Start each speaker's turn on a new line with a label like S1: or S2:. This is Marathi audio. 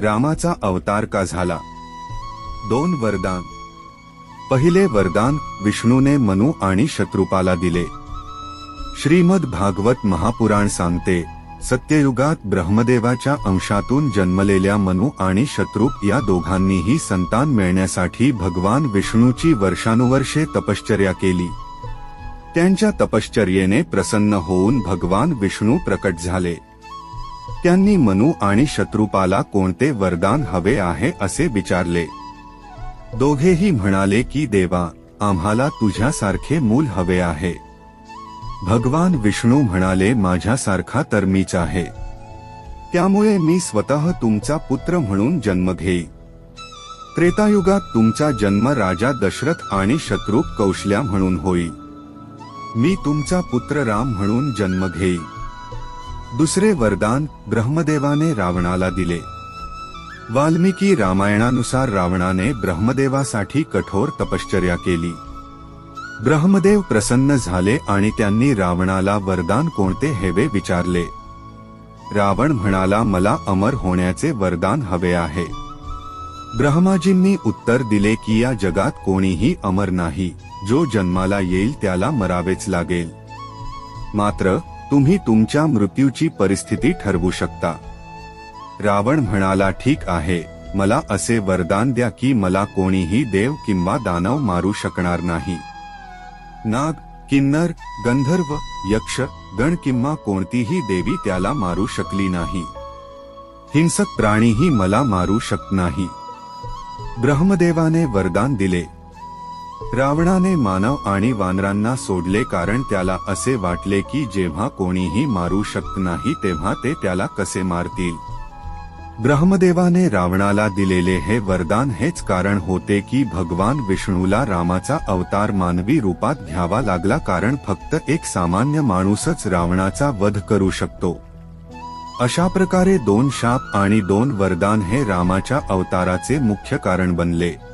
S1: रामाचा अवतार का झाला? दोन वरदान. पहिले वरदान विष्णूने मनु आणि शत्रुपाला दिले. श्रीमद भागवत महापुराण सांगते सत्ययुगात ब्रह्मदेवाच्या अंशातून जन्मलेल्या मनु आणि शत्रुप या दोघांनीही संतान मिळण्यासाठी भगवान विष्णूची वर्षानुवर्षे तपश्चर्या केली. त्यांच्या तपश्चर्येने प्रसन्न होऊन भगवान विष्णू प्रकट झाले. त्यांनी मनू आणि शत्रुपाला कोणते वरदान हवे आहे असे विचारले. दोघेही म्हणाले की देवा आम्हाला तुझ्यासारखे मूल हवे आहे. भगवान विष्णू म्हणाले माझ्यासारखा तर मीच आहे. त्यामुळे मी स्वतः तुमचा पुत्र म्हणून जन्म घेई. त्रेतायुगात तुमचा जन्म राजा दशरथ आणि शत्रू कौशल्या म्हणून होई. मी तुमचा पुत्र राम म्हणून जन्म घेई. दुसरे वरदान ब्रह्मदेवाने रावणाला दिले. वाल्मिकी रामायणानुसार रावणाने ब्रह्मदेवासाठी कठोर तपश्चर्या केली. ब्रह्मदेव प्रसन्न झाले आणि त्यांनी रावणाला वरदान कोणते हेवे विचारले. रावण म्हणाला मला अमर होण्याचे वरदान हवे आहे. ब्रह्माजींनी उत्तर दिले की या जगात कोणीही अमर नाही. जो जन्माला येईल त्याला मरावेच लागेल. मात्र तुम्ही तुमच्या मृत्यूची परिस्थिती ठरवू शकता. रावण म्हणाला ठीक आहे. मला असे वरदान द्या की मला कोणीही देव किंवा दानव मारू शकणार नाही. नाग किन्नर गंधर्व यक्ष गण किंवा कोणतीही देवी त्याला मारू शकली नाही. हिंसक प्राणीही मला मारू शकत नाही. ब्रह्मदेवाने वरदान दिले. रावणाने मानव आणि वानरांना सोडले कारण त्याला असे वाटले की जेव्हा कोणीही मारू शकत नाही तेव्हा ते त्याला कसे मारतील. ब्रह्मदेवाने रावणाला दिलेले हे वरदान हेच कारण होते की भगवान विष्णूला रामाचा अवतार मानवी रूपात घ्यावा लागला कारण फक्त एक सामान्य माणूसच रावणाचा वध करू शकतो. अशा प्रकारे दोन शाप आणि दोन वरदान हे रामाच्या अवताराचे मुख्य कारण बनले.